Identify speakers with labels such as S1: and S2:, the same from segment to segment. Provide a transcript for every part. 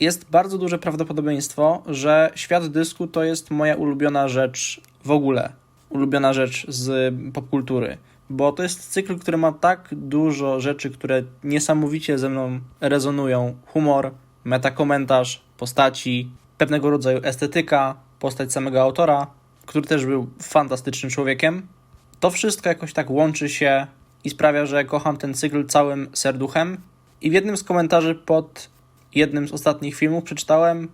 S1: jest bardzo duże prawdopodobieństwo, że świat dysku to jest moja ulubiona rzecz w ogóle. Ulubiona rzecz z popkultury. Bo to jest cykl, który ma tak dużo rzeczy, które niesamowicie ze mną rezonują. Humor, metakomentarz, postaci, pewnego rodzaju estetyka, postać samego autora, który też był fantastycznym człowiekiem. To wszystko jakoś tak łączy się i sprawia, że kocham ten cykl całym serduchem. I w jednym z komentarzy pod jednym z ostatnich filmów przeczytałem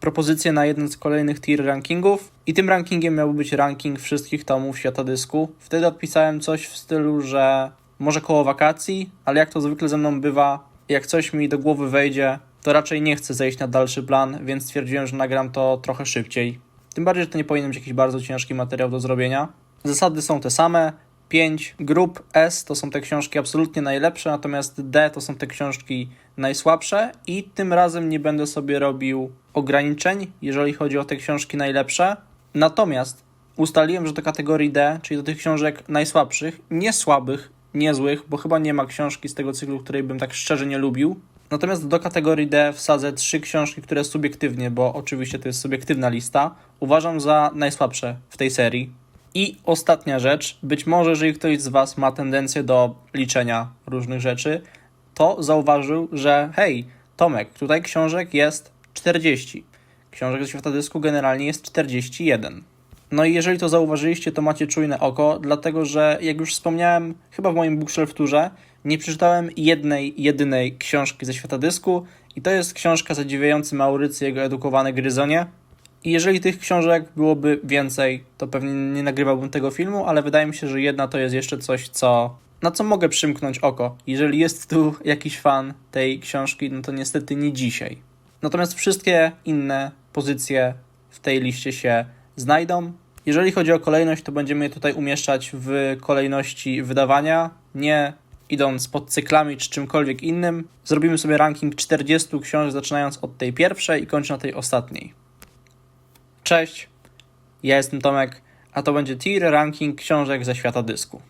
S1: propozycję na jeden z kolejnych tier rankingów i tym rankingiem miałby być ranking wszystkich tomów świata dysku. Wtedy odpisałem coś w stylu, że może koło wakacji, ale jak to zwykle ze mną bywa, jak coś mi do głowy wejdzie, to raczej nie chcę zejść na dalszy plan, więc stwierdziłem, że nagram to trochę szybciej. Tym bardziej, że to nie powinien być jakiś bardzo ciężki materiał do zrobienia. Zasady są te same. 5 grup S to są te książki absolutnie najlepsze, natomiast D to są te książki najsłabsze i tym razem nie będę sobie robił ograniczeń, jeżeli chodzi o te książki najlepsze. Natomiast ustaliłem, że do kategorii D, czyli do tych książek najsłabszych, nie słabych, niezłych, bo chyba nie ma książki z tego cyklu, której bym tak szczerze nie lubił. Natomiast do kategorii D wsadzę trzy książki, które subiektywnie, bo oczywiście to jest subiektywna lista, uważam za najsłabsze w tej serii. I ostatnia rzecz, być może jeżeli ktoś z Was ma tendencję do liczenia różnych rzeczy, to zauważył, że hej, Tomek, tutaj książek jest 40. Książek ze świata dysku generalnie jest 41. No i jeżeli to zauważyliście, to macie czujne oko, dlatego że jak już wspomniałem, chyba w moim bookshelf turze, nie przeczytałem jednej, jedynej książki ze świata dysku i to jest książka Zadziwiający Maurycy jego edukowane gryzonie. I jeżeli tych książek byłoby więcej, to pewnie nie nagrywałbym tego filmu, ale wydaje mi się, że jedna to jest jeszcze coś, co na co mogę przymknąć oko. Jeżeli jest tu jakiś fan tej książki, no to niestety nie dzisiaj. Natomiast wszystkie inne pozycje w tej liście się znajdą. Jeżeli chodzi o kolejność, to będziemy je tutaj umieszczać w kolejności wydawania, nie idąc pod cyklami czy czymkolwiek innym. Zrobimy sobie ranking 40 książek, zaczynając od tej pierwszej i kończąc na tej ostatniej. Cześć, ja jestem Tomek, a to będzie tier ranking książek ze świata dysku.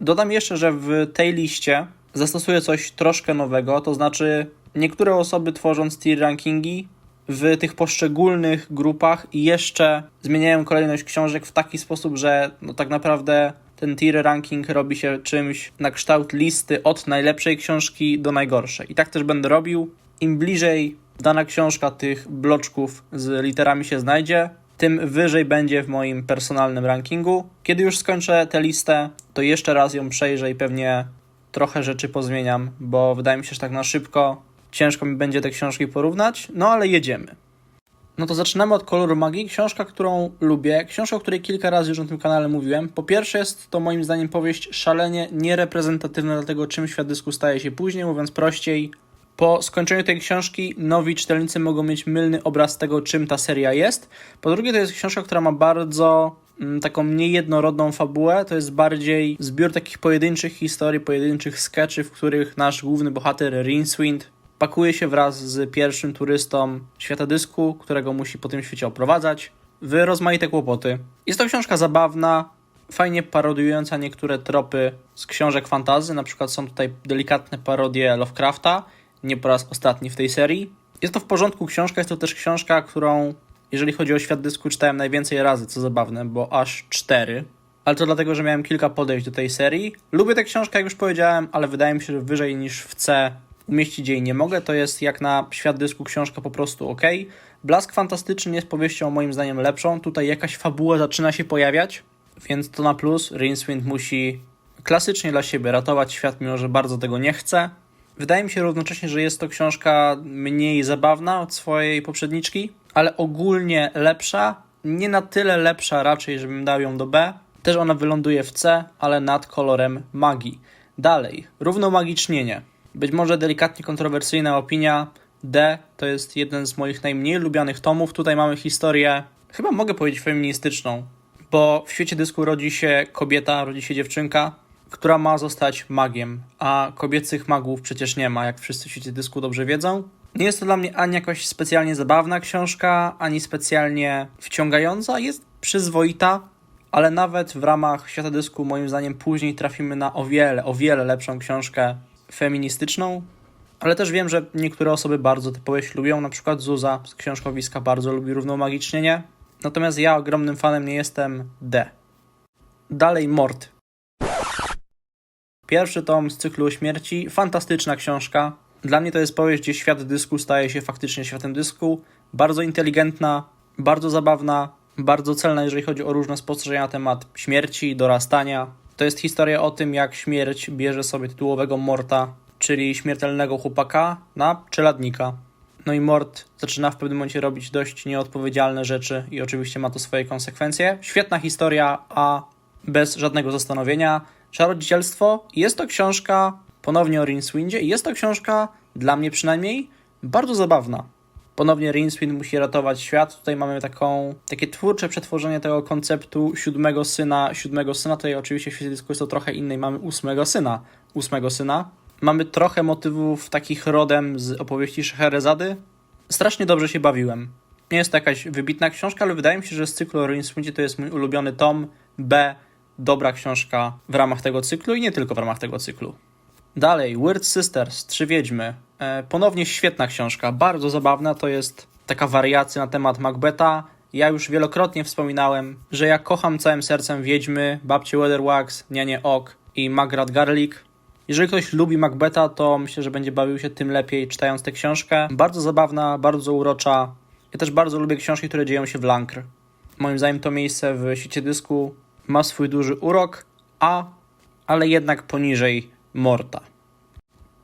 S1: Dodam jeszcze, że w tej liście zastosuję coś troszkę nowego, to znaczy niektóre osoby tworząc tier rankingi w tych poszczególnych grupach jeszcze zmieniają kolejność książek w taki sposób, że no tak naprawdę ten tier ranking robi się czymś na kształt listy od najlepszej książki do najgorszej. I tak też będę robił. Im bliżej dana książka tych bloczków z literami się znajdzie, tym wyżej będzie w moim personalnym rankingu. Kiedy już skończę tę listę, to jeszcze raz ją przejrzę i pewnie trochę rzeczy pozmieniam, bo wydaje mi się, że tak na szybko ciężko mi będzie te książki porównać, no ale jedziemy. No to zaczynamy od Koloru Magii, książka, którą lubię, książka, o której kilka razy już na tym kanale mówiłem. Po pierwsze jest to moim zdaniem powieść szalenie niereprezentatywna dla tego, czym świat dysku staje się później, mówiąc prościej. Po skończeniu tej książki nowi czytelnicy mogą mieć mylny obraz tego, czym ta seria jest. Po drugie to jest książka, która ma bardzo mm, taką niejednorodną fabułę, to jest bardziej zbiór takich pojedynczych historii, pojedynczych sketchy, w których nasz główny bohater Rincewind pakuje się wraz z pierwszym turystą świata dysku, którego musi po tym świecie oprowadzać, w rozmaite kłopoty. Jest to książka zabawna, fajnie parodiująca niektóre tropy z książek fantazy, na przykład są tutaj delikatne parodie Lovecrafta, nie po raz ostatni w tej serii. Jest to w porządku książka, jest to też książka, którą jeżeli chodzi o świat dysku czytałem najwięcej razy, co zabawne, bo aż cztery. Ale to dlatego, że miałem kilka podejść do tej serii. Lubię tę książkę, jak już powiedziałem, ale wydaje mi się, że wyżej niż w C umieścić jej nie mogę. To jest jak na świat dysku książka po prostu ok. Blask Fantastyczny jest powieścią moim zdaniem lepszą. Tutaj jakaś fabuła zaczyna się pojawiać, więc to na plus. Rincewind musi klasycznie dla siebie ratować świat, mimo że bardzo tego nie chce. Wydaje mi się równocześnie, że jest to książka mniej zabawna od swojej poprzedniczki, ale ogólnie lepsza. Nie na tyle lepsza raczej, żebym dał ją do B. Też ona wyląduje w C, ale nad kolorem magii. Dalej, równomagicznienie. Być może delikatnie kontrowersyjna opinia. D to jest jeden z moich najmniej lubianych tomów. Tutaj mamy historię, chyba mogę powiedzieć feministyczną, bo w świecie dysku rodzi się kobieta, rodzi się dziewczynka, która ma zostać magiem, a kobiecych magów przecież nie ma, jak wszyscy świecie dysku dobrze wiedzą. Nie jest to dla mnie ani jakoś specjalnie zabawna książka, ani specjalnie wciągająca. Jest przyzwoita, ale nawet w ramach świata dysku, moim zdaniem, później trafimy na o wiele, o wiele lepszą książkę feministyczną. Ale też wiem, że niektóre osoby bardzo tę powieść lubią, na przykład Zuza z książkowiska bardzo lubi równomagicznienie, natomiast ja ogromnym fanem nie jestem D. Dalej Mord. Pierwszy tom z cyklu Śmierci, fantastyczna książka. Dla mnie to jest powieść, gdzie świat dysku staje się faktycznie światem dysku. Bardzo inteligentna, bardzo zabawna, bardzo celna, jeżeli chodzi o różne spostrzeżenia na temat śmierci, dorastania. To jest historia o tym, jak śmierć bierze sobie tytułowego Morta, czyli śmiertelnego chłopaka, na czeladnika. No i Mort zaczyna w pewnym momencie robić dość nieodpowiedzialne rzeczy i oczywiście ma to swoje konsekwencje. Świetna historia, a bez żadnego zastanowienia. Czarodziejstwo jest to książka ponownie o Rincewind i jest to książka, dla mnie przynajmniej, bardzo zabawna. Ponownie Rincewind musi ratować świat. Tutaj mamy taką, takie twórcze przetworzenie tego konceptu siódmego syna. Siódmego syna, tutaj oczywiście w świecie dysku jest to trochę innej. Mamy ósmego syna. Ósmego syna. Mamy trochę motywów takich rodem z opowieści Scheherazady. Strasznie dobrze się bawiłem. Nie jest to jakaś wybitna książka, ale wydaje mi się, że z cyklu o Rincewind to jest mój ulubiony tom. B. Dobra książka w ramach tego cyklu i nie tylko w ramach tego cyklu. Dalej, Weird Sisters, Trzy Wiedźmy. E, ponownie świetna książka, bardzo zabawna. To jest taka wariacja na temat Macbeta. Ja już wielokrotnie wspominałem, że ja kocham całym sercem Wiedźmy, babcię Weatherwax, Nianie Ok i Magrat Garlic. Jeżeli ktoś lubi Macbeta, to myślę, że będzie bawił się tym lepiej czytając tę książkę. Bardzo zabawna, bardzo urocza. Ja też bardzo lubię książki, które dzieją się w Lancre. Moim zdaniem to miejsce w świecie dysku ma swój duży urok, a ale jednak poniżej Morta.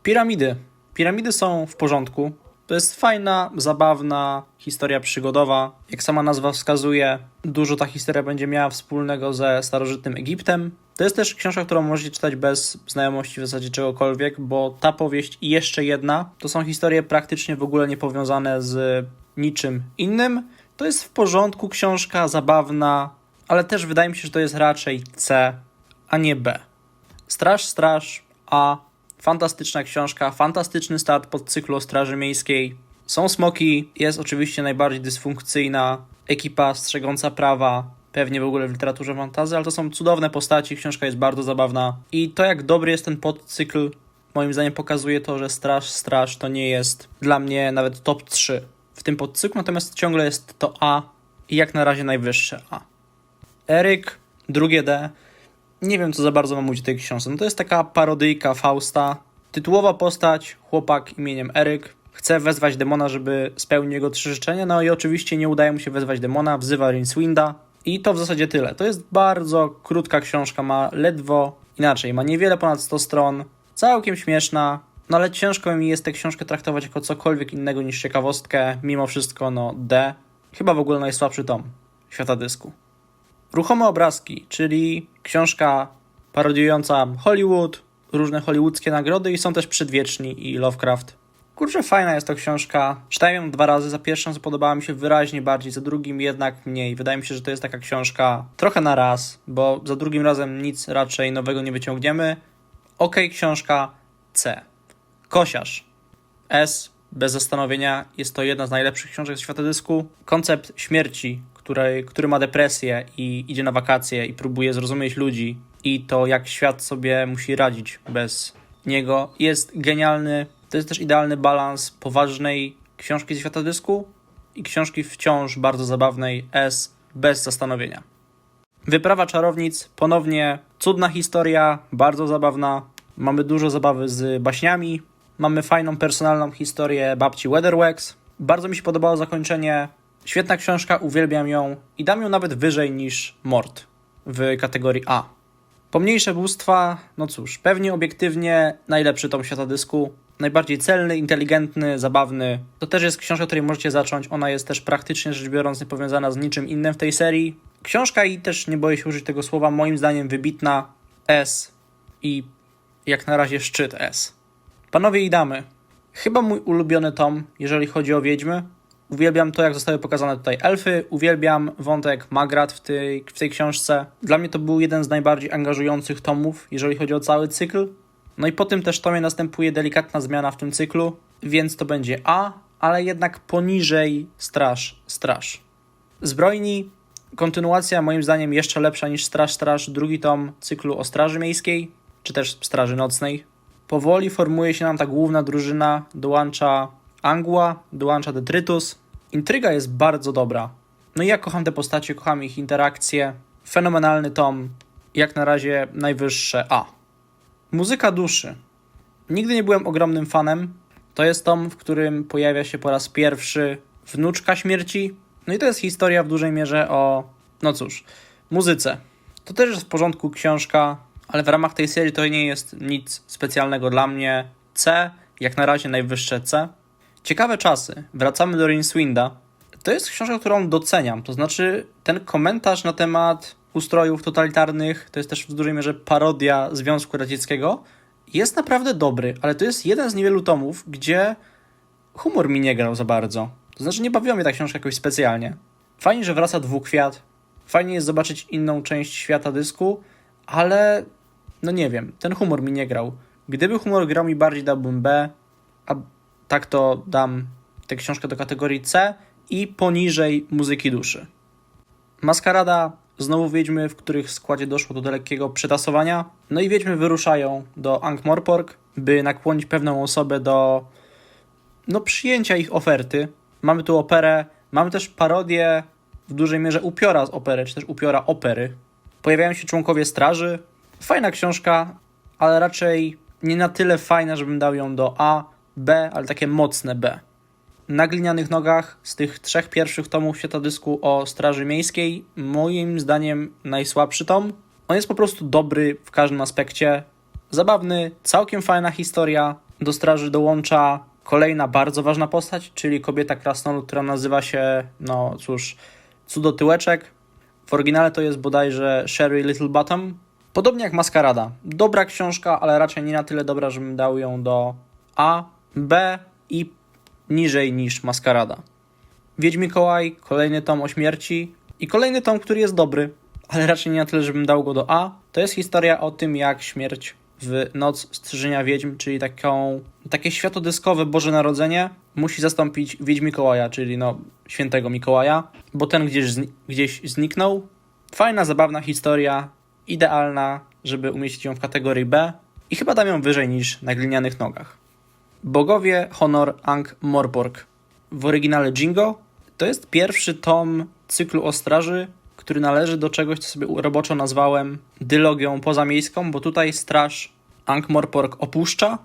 S1: Piramidy. Piramidy są w porządku. To jest fajna, zabawna historia przygodowa. Jak sama nazwa wskazuje, dużo ta historia będzie miała wspólnego ze starożytnym Egiptem. To jest też książka, którą możecie czytać bez znajomości w zasadzie czegokolwiek, bo ta powieść i jeszcze jedna to są historie praktycznie w ogóle niepowiązane z niczym innym. To jest w porządku książka, zabawna, ale też wydaje mi się, że to jest raczej C, a nie B. Straż, straż, A. Fantastyczna książka, fantastyczny start pod cyklu o Straży Miejskiej. Są smoki, jest oczywiście najbardziej dysfunkcyjna ekipa strzegąca prawa, pewnie w ogóle w literaturze fantazy, ale to są cudowne postaci, książka jest bardzo zabawna. I to, jak dobry jest ten podcykl, moim zdaniem pokazuje to, że Straż, Straż to nie jest dla mnie nawet top 3 w tym podcyklu, natomiast ciągle jest to A i jak na razie najwyższe A. Eryk, drugie D. Nie wiem, co za bardzo mam mówić o tej książce. No to jest taka parodyjka Fausta. Tytułowa postać, chłopak imieniem Eryk, chce wezwać demona, żeby spełnił jego trzy życzenia, no i oczywiście nie udaje mu się wezwać demona, wzywa Rincewinda i to w zasadzie tyle. To jest bardzo krótka książka, ma ledwo, inaczej, ma niewiele ponad 100 stron, całkiem śmieszna, no ale ciężko mi jest tę książkę traktować jako cokolwiek innego niż ciekawostkę, mimo wszystko, no D. Chyba w ogóle najsłabszy tom świata dysku. Ruchome obrazki, czyli książka parodiująca Hollywood, różne hollywoodzkie nagrody i są też Przedwieczni i Lovecraft. Kurczę, fajna jest to książka. Czytałem ją dwa razy. Za pierwszą podobała mi się wyraźnie bardziej, za drugim jednak mniej. Wydaje mi się, że to jest taka książka trochę na raz, bo za drugim razem nic raczej nowego nie wyciągniemy. Ok, książka C. Kosiarz. S. Bez zastanowienia jest to jedna z najlepszych książek z świata dysku. Koncept śmierci, której, który ma depresję i idzie na wakacje i próbuje zrozumieć ludzi i to, jak świat sobie musi radzić bez niego, jest genialny. To jest też idealny balans poważnej książki z świata dysku i książki wciąż bardzo zabawnej S bez zastanowienia. Wyprawa czarownic, ponownie cudna historia, bardzo zabawna. Mamy dużo zabawy z baśniami. Mamy fajną, personalną historię babci Weatherwax. Bardzo mi się podobało zakończenie. Świetna książka, uwielbiam ją i dam ją nawet wyżej niż Mord w kategorii A. Pomniejsze bóstwa, no cóż, pewnie obiektywnie najlepszy tom świata dysku. Najbardziej celny, inteligentny, zabawny. To też jest książka, której możecie zacząć. Ona jest też praktycznie rzecz biorąc niepowiązana z niczym innym w tej serii. Książka i też nie boję się użyć tego słowa, moim zdaniem wybitna S i jak na razie szczyt S. Panowie i damy, chyba mój ulubiony tom, jeżeli chodzi o Wiedźmy. Uwielbiam to, jak zostały pokazane tutaj elfy, uwielbiam wątek Magrat w tej, w tej książce. Dla mnie to był jeden z najbardziej angażujących tomów, jeżeli chodzi o cały cykl. No i po tym też tomie następuje delikatna zmiana w tym cyklu, więc to będzie A, ale jednak poniżej Straż, Straż. Zbrojni, kontynuacja moim zdaniem jeszcze lepsza niż Straż, Straż, drugi tom cyklu o Straży Miejskiej, czy też Straży Nocnej. powoli formuje się nam ta główna drużyna, dołącza Angua, dołącza Detritus. Intryga jest bardzo dobra. No i ja kocham te postacie, kocham ich interakcje. Fenomenalny tom, jak na razie najwyższe A. Muzyka duszy. Nigdy nie byłem ogromnym fanem. To jest tom, w którym pojawia się po raz pierwszy wnuczka śmierci. No i to jest historia w dużej mierze o, no cóż, muzyce. To też jest w porządku książka, ale w ramach tej serii to nie jest nic specjalnego dla mnie. C, jak na razie najwyższe C. Ciekawe czasy. Wracamy do Rinswinda. To jest książka, którą doceniam. To znaczy, ten komentarz na temat ustrojów totalitarnych, to jest też w dużej mierze parodia Związku Radzieckiego, jest naprawdę dobry, ale to jest jeden z niewielu tomów, gdzie humor mi nie grał za bardzo. To znaczy, nie bawiła mnie ta książka jakoś specjalnie. Fajnie, że wraca dwukwiat. Fajnie jest zobaczyć inną część świata dysku, ale no nie wiem, ten humor mi nie grał. Gdyby humor grał mi bardziej, dałbym B, a tak to dam tę książkę do kategorii C i poniżej muzyki duszy. Maskarada, znowu wiedźmy, w których składzie doszło do lekkiego przetasowania. No i wiedźmy wyruszają do Ankh-Morpork, by nakłonić pewną osobę do no, przyjęcia ich oferty. Mamy tu operę, mamy też parodię w dużej mierze upiora z opery, czy też upiora opery. Pojawiają się członkowie straży. Fajna książka, ale raczej nie na tyle fajna, żebym dał ją do A, B, ale takie mocne B. Na glinianych nogach z tych trzech pierwszych tomów świata dysku o Straży Miejskiej, moim zdaniem najsłabszy tom. On jest po prostu dobry w każdym aspekcie. Zabawny, całkiem fajna historia. Do Straży dołącza kolejna bardzo ważna postać, czyli kobieta krasnolud, która nazywa się, no cóż, Cudotyłeczek. W oryginale to jest bodajże Sherry Littlebottom. Podobnie jak Maskarada. Dobra książka, ale raczej nie na tyle dobra, żebym dał ją do A, B i niżej niż Maskarada. Wiedź Mikołaj, kolejny tom o śmierci i kolejny tom, który jest dobry, ale raczej nie na tyle, żebym dał go do A. To jest historia o tym, jak śmierć w Noc Strzyżenia Wiedźm, czyli taką, takie światodyskowe Boże Narodzenie, musi zastąpić Wiedź Mikołaja, czyli no świętego Mikołaja, bo ten gdzieś, zni- gdzieś zniknął. Fajna, zabawna historia, idealna, żeby umieścić ją w kategorii B i chyba dam ją wyżej niż na glinianych nogach. Bogowie Honor Ankh Morpork. W oryginale Jingo to jest pierwszy tom cyklu o straży, który należy do czegoś, co sobie roboczo nazwałem dylogią pozamiejską, bo tutaj straż Ankh Morpork opuszcza.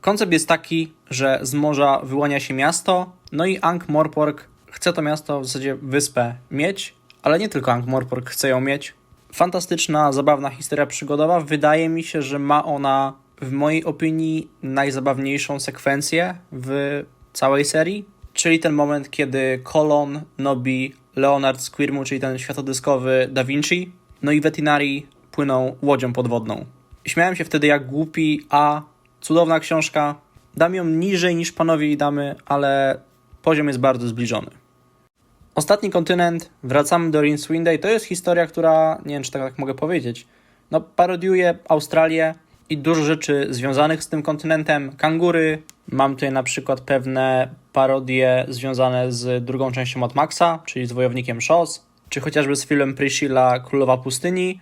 S1: Koncept jest taki, że z morza wyłania się miasto, no i Ankh Morpork chce to miasto, w zasadzie wyspę, mieć, ale nie tylko Ankh Morpork chce ją mieć. Fantastyczna, zabawna historia przygodowa. Wydaje mi się, że ma ona w mojej opinii najzabawniejszą sekwencję w całej serii, czyli ten moment, kiedy Colon, Nobi, Leonard Squirmu, czyli ten światodyskowy Da Vinci, no i Vetinari płyną łodzią podwodną. Śmiałem się wtedy jak głupi, a cudowna książka. Dam ją niżej niż panowie i damy, ale poziom jest bardzo zbliżony. Ostatni kontynent, wracamy do Rinswinda i to jest historia, która, nie wiem czy tak mogę powiedzieć, no parodiuje Australię i dużo rzeczy związanych z tym kontynentem. Kangury, mam tutaj na przykład pewne parodie związane z drugą częścią Mad Maxa, czyli z Wojownikiem Szos, czy chociażby z filmem Priscilla Królowa Pustyni.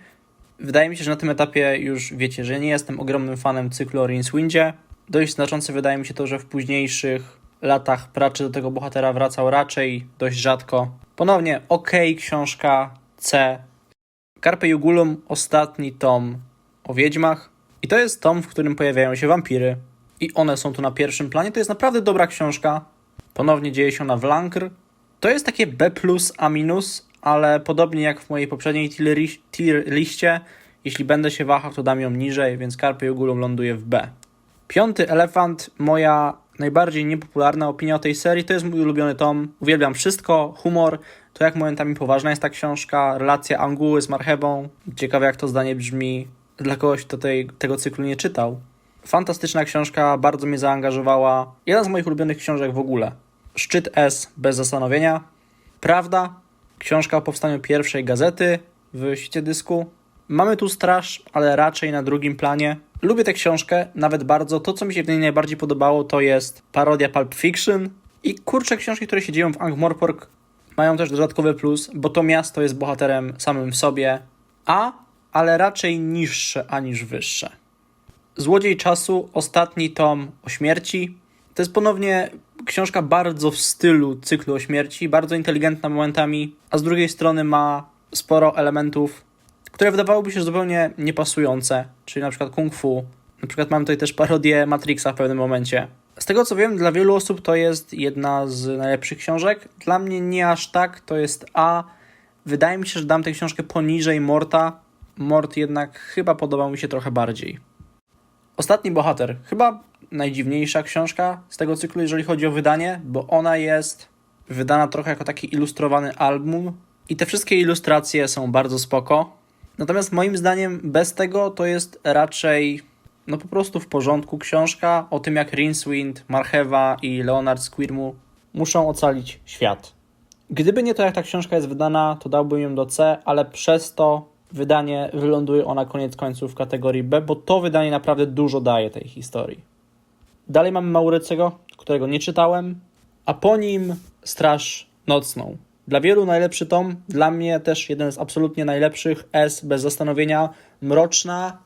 S1: Wydaje mi się, że na tym etapie już wiecie, że nie jestem ogromnym fanem cyklu o Rinswindzie. Dość znaczące wydaje mi się to, że w późniejszych latach pracy do tego bohatera wracał raczej dość rzadko. Ponownie ok, książka C. Carpe Jugulum, ostatni tom o wiedźmach. I to jest tom, w którym pojawiają się wampiry. I one są tu na pierwszym planie. To jest naprawdę dobra książka. Ponownie dzieje się ona w Lankr. To jest takie B+, A-, ale podobnie jak w mojej poprzedniej tier, liście, jeśli będę się wahał, to dam ją niżej, więc Carpe Jugulum ląduje w B. Piąty elefant, moja najbardziej niepopularna opinia o tej serii, to jest mój ulubiony tom. Uwielbiam wszystko, humor, to jak momentami poważna jest ta książka, relacja Anguły z Marchebą. Ciekawe jak to zdanie brzmi dla kogoś, kto tej, tego cyklu nie czytał. Fantastyczna książka, bardzo mnie zaangażowała. Jedna z moich ulubionych książek w ogóle. Szczyt S bez zastanowienia. Prawda, książka o powstaniu pierwszej gazety w świecie dysku. Mamy tu straż, ale raczej na drugim planie. Lubię tę książkę, nawet bardzo. To, co mi się w niej najbardziej podobało, to jest parodia Pulp Fiction. I kurcze książki, które się dzieją w Ankh-Morpork mają też dodatkowy plus, bo to miasto jest bohaterem samym w sobie. A, ale raczej niższe aniż wyższe. Złodziej czasu, ostatni tom o śmierci. To jest ponownie książka bardzo w stylu cyklu o śmierci, bardzo inteligentna momentami, a z drugiej strony ma sporo elementów, które wydawałoby się zupełnie niepasujące, czyli na przykład kung fu. Na przykład mam tutaj też parodię Matrixa w pewnym momencie. Z tego co wiem, dla wielu osób to jest jedna z najlepszych książek. Dla mnie nie aż tak, to jest A. Wydaje mi się, że dam tę książkę poniżej Morta. Mort jednak chyba podobał mi się trochę bardziej. Ostatni bohater. Chyba najdziwniejsza książka z tego cyklu, jeżeli chodzi o wydanie, bo ona jest wydana trochę jako taki ilustrowany album i te wszystkie ilustracje są bardzo spoko. Natomiast moim zdaniem bez tego to jest raczej no po prostu w porządku książka o tym jak Rincewind, Marchewa i Leonard Squirmu muszą ocalić świat. Gdyby nie to jak ta książka jest wydana, to dałbym ją do C, ale przez to wydanie wyląduje ona koniec końców w kategorii B, bo to wydanie naprawdę dużo daje tej historii. Dalej mamy Maurycego, którego nie czytałem, a po nim Straż Nocną. Dla wielu najlepszy tom, dla mnie też jeden z absolutnie najlepszych, S bez zastanowienia, mroczna,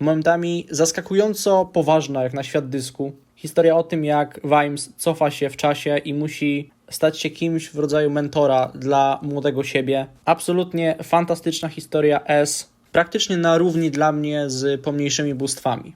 S1: momentami zaskakująco poważna jak na świat dysku. Historia o tym, jak Vimes cofa się w czasie i musi stać się kimś w rodzaju mentora dla młodego siebie. Absolutnie fantastyczna historia S, praktycznie na równi dla mnie z pomniejszymi bóstwami.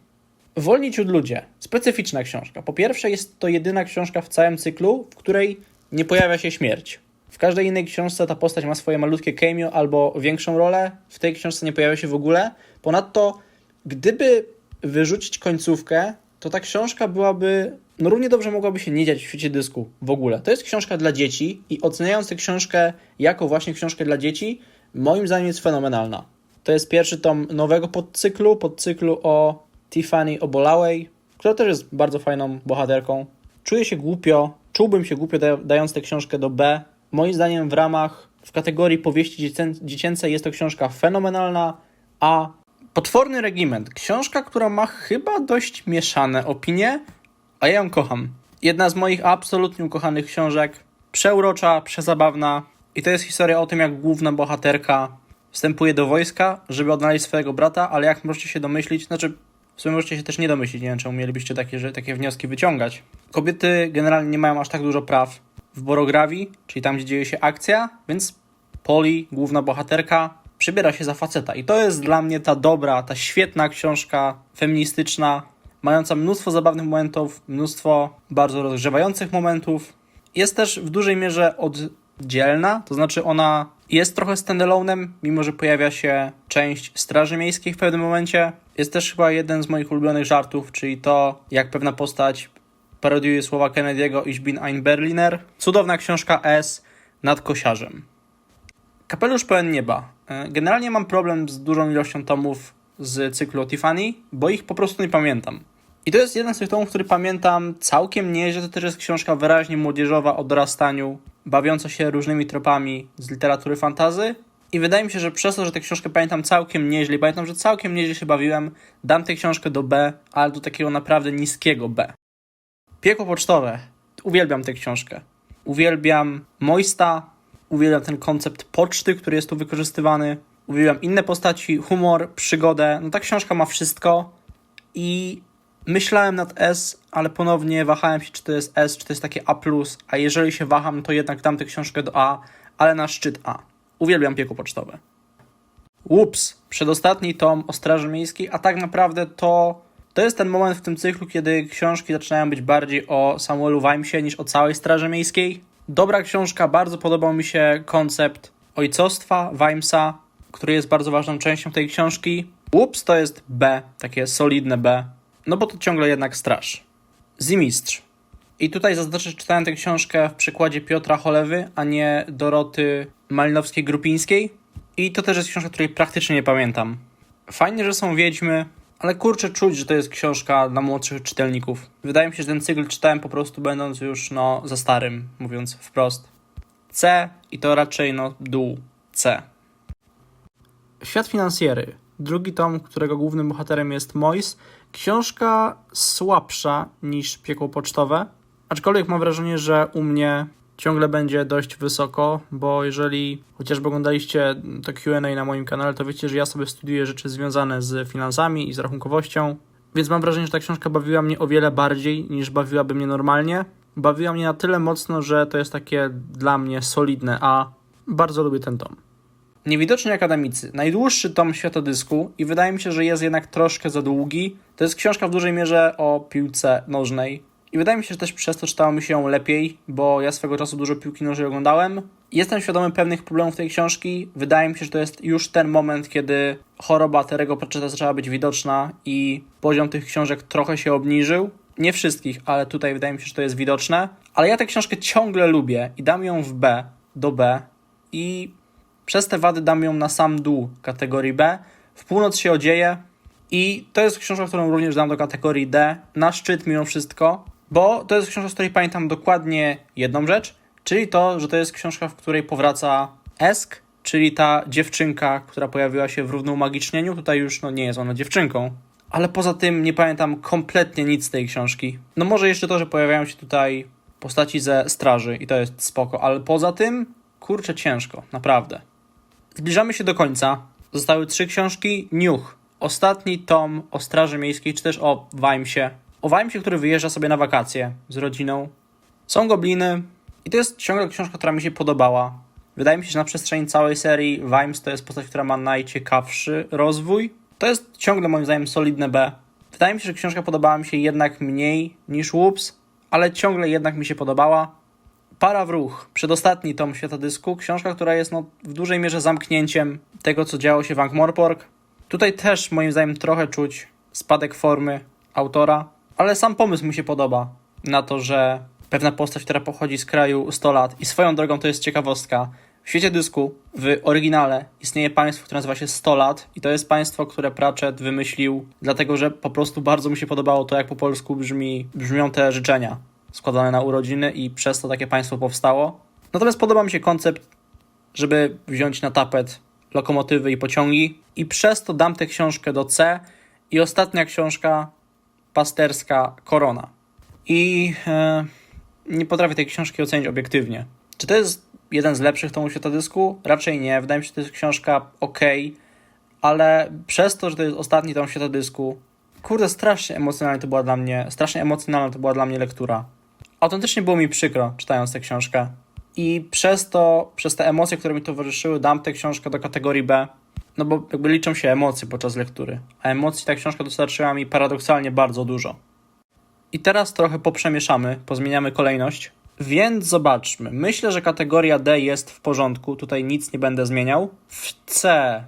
S1: Wolni ciut ludzie. Specyficzna książka. Po pierwsze, jest to jedyna książka w całym cyklu, w której nie pojawia się śmierć. W każdej innej książce ta postać ma swoje malutkie cameo albo większą rolę. W tej książce nie pojawia się w ogóle. Ponadto, gdyby wyrzucić końcówkę, to ta książka byłaby. No równie dobrze mogłaby się nie dziać w świecie dysku w ogóle. To jest książka dla dzieci i oceniając tę książkę jako właśnie książkę dla dzieci, moim zdaniem jest fenomenalna. To jest pierwszy tom nowego podcyklu, podcyklu o Tiffany Obolałej, która też jest bardzo fajną bohaterką. Czuję się głupio, czułbym się głupio da- dając tę książkę do B. Moim zdaniem w ramach, w kategorii powieści dziecię- dziecięcej jest to książka fenomenalna, a Potworny Regiment, książka, która ma chyba dość mieszane opinie, a ja ją kocham. Jedna z moich absolutnie ukochanych książek, przeurocza, przezabawna i to jest historia o tym, jak główna bohaterka wstępuje do wojska, żeby odnaleźć swojego brata, ale jak możecie się domyślić, znaczy w sumie możecie się też nie domyślić, nie wiem czemu mielibyście takie, że, takie wnioski wyciągać. Kobiety generalnie nie mają aż tak dużo praw w Borograwii, czyli tam, gdzie dzieje się akcja, więc Poli, główna bohaterka, przybiera się za faceta. I to jest dla mnie ta dobra, ta świetna książka feministyczna, mająca mnóstwo zabawnych momentów, mnóstwo bardzo rozgrzewających momentów. Jest też w dużej mierze oddzielna, to znaczy ona jest trochę standalone'em, mimo że pojawia się część Straży Miejskiej w pewnym momencie. Jest też chyba jeden z moich ulubionych żartów, czyli to, jak pewna postać parodiuje słowa Kennedy'ego Ich bin ein Berliner. Cudowna książka S nad kosiarzem. Kapelusz pełen nieba. E, Generalnie mam problem z dużą ilością tomów z cyklu Tiffany, bo ich po prostu nie pamiętam. I to jest jeden z tych tomów, który pamiętam całkiem nieźle. To też jest książka wyraźnie młodzieżowa o dorastaniu, bawiąca się różnymi tropami z literatury fantazy. I wydaje mi się, że przez to, że tę książkę pamiętam całkiem nieźle, pamiętam, że całkiem nieźle się bawiłem, dam tę książkę do B, ale do takiego naprawdę niskiego B. Piekło pocztowe. Uwielbiam tę książkę. Uwielbiam Moista, uwielbiam ten koncept poczty, który jest tu wykorzystywany. Uwielbiam inne postaci, humor, przygodę. No ta książka ma wszystko i myślałem nad S, ale ponownie wahałem się, czy to jest S, czy to jest takie A+, a jeżeli się waham, to jednak dam tę książkę do A, ale na szczyt A. Uwielbiam piekło pocztowe. Ups, przedostatni tom o Straży Miejskiej, a tak naprawdę to, to jest ten moment w tym cyklu, kiedy książki zaczynają być bardziej o Samuelu Weimsie niż o całej Straży Miejskiej. Dobra książka, bardzo podobał mi się koncept ojcostwa Weimsa, który jest bardzo ważną częścią tej książki. Ups, to jest B, takie solidne B, no bo to ciągle jednak straż. Zimistrz. I tutaj zaznaczę, że czytałem tę książkę w przykładzie Piotra Cholewy, a nie Doroty Malinowskiej-Grupińskiej. I to też jest książka, której praktycznie nie pamiętam. Fajnie, że są wiedźmy, ale kurczę czuć, że to jest książka dla młodszych czytelników. Wydaje mi się, że ten cykl czytałem po prostu będąc już no za starym, mówiąc wprost. C i to raczej no dół C. Świat finansjery. Drugi tom, którego głównym bohaterem jest Mois. Książka słabsza niż Piekło Pocztowe, aczkolwiek mam wrażenie, że u mnie ciągle będzie dość wysoko, bo jeżeli chociażby oglądaliście to Q&A na moim kanale, to wiecie, że ja sobie studiuję rzeczy związane z finansami i z rachunkowością Więc mam wrażenie, że ta książka bawiła mnie o wiele bardziej niż bawiłaby mnie normalnie. Bawiła mnie na tyle mocno, że to jest takie dla mnie solidne, a bardzo lubię ten tom. Niewidoczni akademicy. Najdłuższy tom światodysku i wydaje mi się, że jest jednak troszkę za długi. To jest książka w dużej mierze o piłce nożnej. I wydaje mi się, że też przez to czytało mi się ją lepiej, bo ja swego czasu dużo piłki nożnej oglądałem. Jestem świadomy pewnych problemów tej książki. Wydaje mi się, że to jest już ten moment, kiedy choroba Terego Pratchetta zaczęła być widoczna i poziom tych książek trochę się obniżył. Nie wszystkich, ale tutaj wydaje mi się, że to jest widoczne. Ale ja tę książkę ciągle lubię i dam ją w B, do B i przez te wady dam ją na sam dół kategorii B. W północ się odzieje i to jest książka, którą również dam do kategorii D, na szczyt mimo wszystko, bo to jest książka, z której pamiętam dokładnie jedną rzecz, czyli to, że to jest książka, w której powraca Esk, czyli ta dziewczynka, która pojawiła się w równoumagicznieniu. Tutaj już no, nie jest ona dziewczynką, ale poza tym nie pamiętam kompletnie nic z tej książki. No może jeszcze to, że pojawiają się tutaj postaci ze straży i to jest spoko, ale poza tym, kurczę, ciężko, naprawdę. Zbliżamy się do końca. Zostały trzy książki. Niuch. Ostatni tom o Straży Miejskiej, czy też o Weimsie. O Weimsie, który wyjeżdża sobie na wakacje z rodziną. Są gobliny. I to jest ciągle książka, która mi się podobała. Wydaje mi się, że na przestrzeni całej serii Weims to jest postać, która ma najciekawszy rozwój. To jest ciągle moim zdaniem solidne B. Wydaje mi się, że książka podobała mi się jednak mniej niż Whoops, ale ciągle jednak mi się podobała. Para w ruch, przedostatni tom Światodysku, książka, która jest no, w dużej mierze zamknięciem tego, co działo się w Ankh-Morpork. Tutaj też moim zdaniem trochę czuć spadek formy autora, ale sam pomysł mi się podoba na to, że pewna postać, która pochodzi z kraju 100 lat i swoją drogą to jest ciekawostka. W świecie dysku, w oryginale, istnieje państwo, które nazywa się 100 lat i to jest państwo, które Pratchett wymyślił, dlatego że po prostu bardzo mi się podobało to, jak po polsku brzmi, brzmią te życzenia składane na urodziny i przez to takie państwo powstało. Natomiast podoba mi się koncept, żeby wziąć na tapet lokomotywy i pociągi i przez to dam tę książkę do C i ostatnia książka pasterska Korona. I e, nie potrafię tej książki ocenić obiektywnie. Czy to jest jeden z lepszych tomów światodysku? Raczej nie. Wydaje mi się, że to jest książka ok, ale przez to, że to jest ostatni tom światodysku, kurde, strasznie emocjonalnie to była dla mnie, strasznie emocjonalna to była dla mnie lektura. Autentycznie było mi przykro, czytając tę książkę. I przez to, przez te emocje, które mi towarzyszyły, dam tę książkę do kategorii B, no bo jakby liczą się emocje podczas lektury. A emocji ta książka dostarczyła mi paradoksalnie bardzo dużo. I teraz trochę poprzemieszamy, pozmieniamy kolejność. Więc zobaczmy. Myślę, że kategoria D jest w porządku. Tutaj nic nie będę zmieniał. W C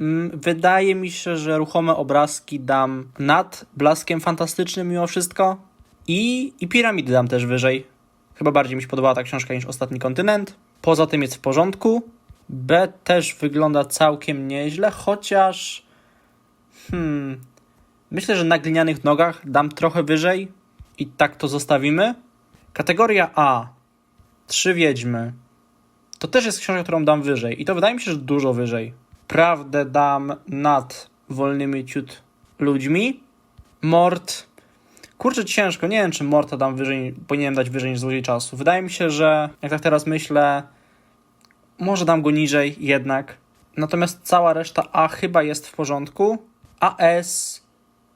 S1: mm, wydaje mi się, że ruchome obrazki dam nad blaskiem fantastycznym mimo wszystko. I, I piramidy dam też wyżej. Chyba bardziej mi się podobała ta książka niż Ostatni Kontynent. Poza tym jest w porządku. B też wygląda całkiem nieźle, chociaż. Hmm. Myślę, że na glinianych nogach dam trochę wyżej i tak to zostawimy. Kategoria A. Trzy wiedźmy. To też jest książka, którą dam wyżej. I to wydaje mi się, że dużo wyżej. Prawdę dam nad wolnymi ciut ludźmi. Mord. Kurczę, ciężko. Nie wiem, czy Morta dam wyżej, powinienem dać wyżej niż złodziej czasu. Wydaje mi się, że jak tak teraz myślę, może dam go niżej jednak. Natomiast cała reszta A chyba jest w porządku. A S.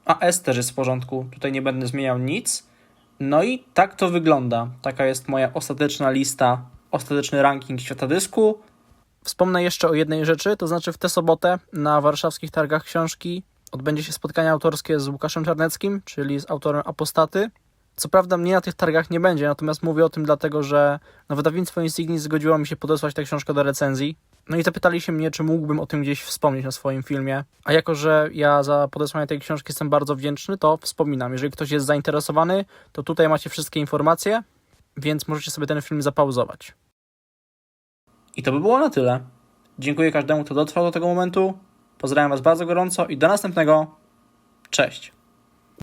S1: A S też jest w porządku. Tutaj nie będę zmieniał nic. No i tak to wygląda. Taka jest moja ostateczna lista, ostateczny ranking świata dysku. Wspomnę jeszcze o jednej rzeczy, to znaczy w tę sobotę na warszawskich targach książki odbędzie się spotkanie autorskie z Łukaszem Czarneckim, czyli z autorem Apostaty. Co prawda mnie na tych targach nie będzie, natomiast mówię o tym dlatego, że no, wydawnictwo Insignis zgodziło mi się podesłać tę książkę do recenzji. No i zapytali się mnie, czy mógłbym o tym gdzieś wspomnieć na swoim filmie. A jako, że ja za podesłanie tej książki jestem bardzo wdzięczny, to wspominam. Jeżeli ktoś jest zainteresowany, to tutaj macie wszystkie informacje, więc możecie sobie ten film zapauzować. I to by było na tyle. Dziękuję każdemu, kto dotrwał do tego momentu. Pozdrawiam Was bardzo gorąco i do następnego. Cześć.